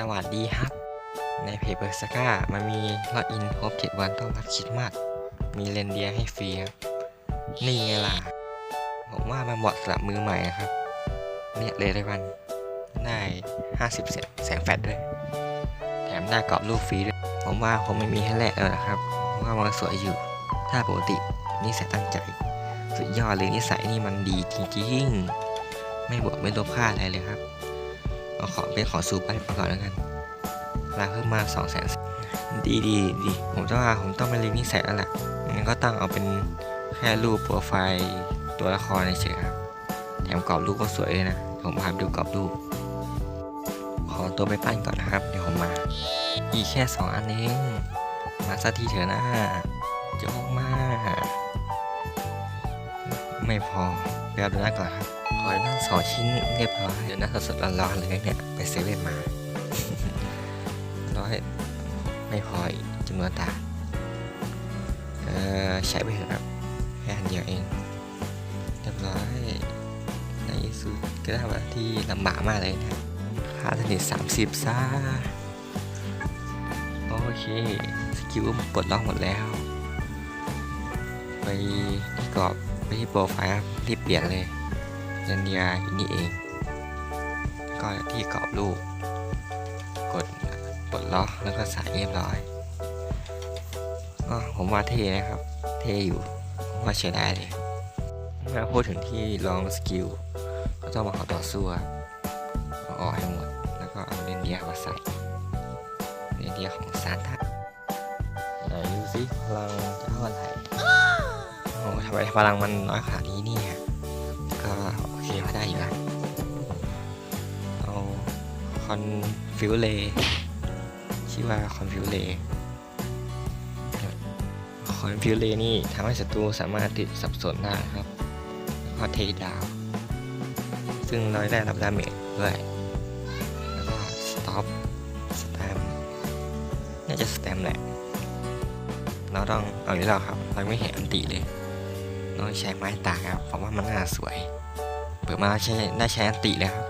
สวัสดีครับ ในเพจเบอร์สก้ามันมีล็อกอินครบ7วันต้อนรับคริสต์มาสมีเรนเดียให้ฟรีครับนี่ไงล่ะผมว่ามันเหมาะสำหรับมือใหม่นะครับ เนี่ยเลยได้วันได้ 50แสงแสงแฟลชด้วย แถมได้กรอบรูปฟรีด้วย ผมว่าคงไม่มีให้แลกแล้วนะครับว่ามันสวยอยู่ ถ้าปกตินิสัยตั้งใจ สุดยอดเลยนิสัยนี่มันดีจริงๆ ไม่บวกไม่ลบค่าอะไรเลยครับ เอาขอเป็นขอซูไปก่อนแล้วกันราเพิ่มมา2 0 0แสนดีดีดีผมต้องว่าผมต้องไปเรียนนิสัยแล้วแหละงั้นก็ตั้งเอาเป็นแค่รูปโปรไฟล์ตัวละครเฉยครับแถมกรอบรูปก็สวยเลยนะ ผมพาดูกรอบรูป ขอตัวไปปั้นก่อนนะครับ เดี๋ยวผมมา อีกแค่สองอันเอง มาสักทีเถอะนะจะออกมา ไม่พอเดี๋ยวดูหน้าก่อนครับ ขอนั่งสองชิ้นเรียบร้อยเดี๋ยวนะสดๆร้อนๆเลยเนี่ย ไปเซเว่นมา ร้อยไม่พอจำนวนตาเออใช้ไปเถอะครับแค่อันเดียวเองเรียบร้อย ในสุดก็ได้วันที่ลำบากมากเลยนะค่าสนิท30ซ่าโอเค สกิลปลดล็อกหมดแล้ว ไปที่กรอบ ไปที่โปรไฟล์ครับรีบเปลี่ยนเลยเรนเดียอีนี่เอง ก็ที่กรอบรูป กดปลดล็อกแล้วก็ใส่เรียบร้อยก็ผมว่าเท่นะครับ เท่อยู่ผมว่าใช้ได้เลยเมื่อพูดถึงที่ลองสกิลก็ต้องมาขอต่อสู้เอาออกให้หมด แล้วก็เอาเรนเดียมาใส่เรนเดียของซานต้าไหนดูสิพลัง ไว้พลังมันน้อยขนาดนี้เนี่ย ก็โอเคพอได้อยู่นะเอาคอนฟิวเลชื่อว่าคอนฟิวเลคอนฟิวเลนี่ทำให้ศัตรูสามารถติดสับสนได้ครับแล้วก็เทดาว ซึ่งเราได้รับดาเมจด้วยแล้วก็สต็อปสแตมน่าจะสแตมแหละเราต้องเอาอย่างนี้แล้วครับ เราไม่เห็นอันติเลย เราใช้ไม้ตากครับเพราะว่ามันน่าสวย เปิดมาใช้ได้ใช้อันติเลยครับ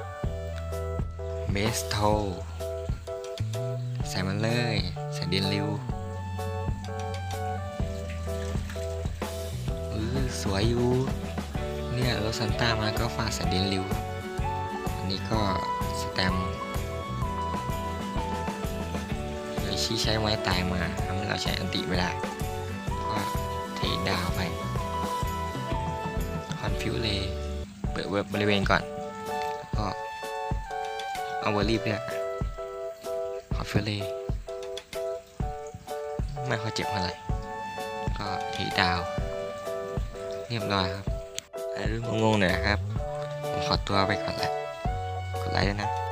เบสโทใส่มันเลยใส่เดนริวเออสวยอยู่ เนี่ยรถซันต้ามาก็ฟาดใส่เดนริวอันนี้ก็สแตมเลยชี้ใช้ไม้ตายมาทำให้เราใช้อันติไม่ได้ก็เทดาวไป ฟิวเลยเปิดเว็บบริเวณก่อน แล้วก็เอาเวอร์รีบเนี่ยขอฟิวเลไม่ค่อยเจ็บเท่าไหร่ก็เทดาว เรียบร้อยครับอะไรรู้งงๆหน่อยนะครับ ผมขอตัวไปก่อนละกดไลค์ด้วยนะ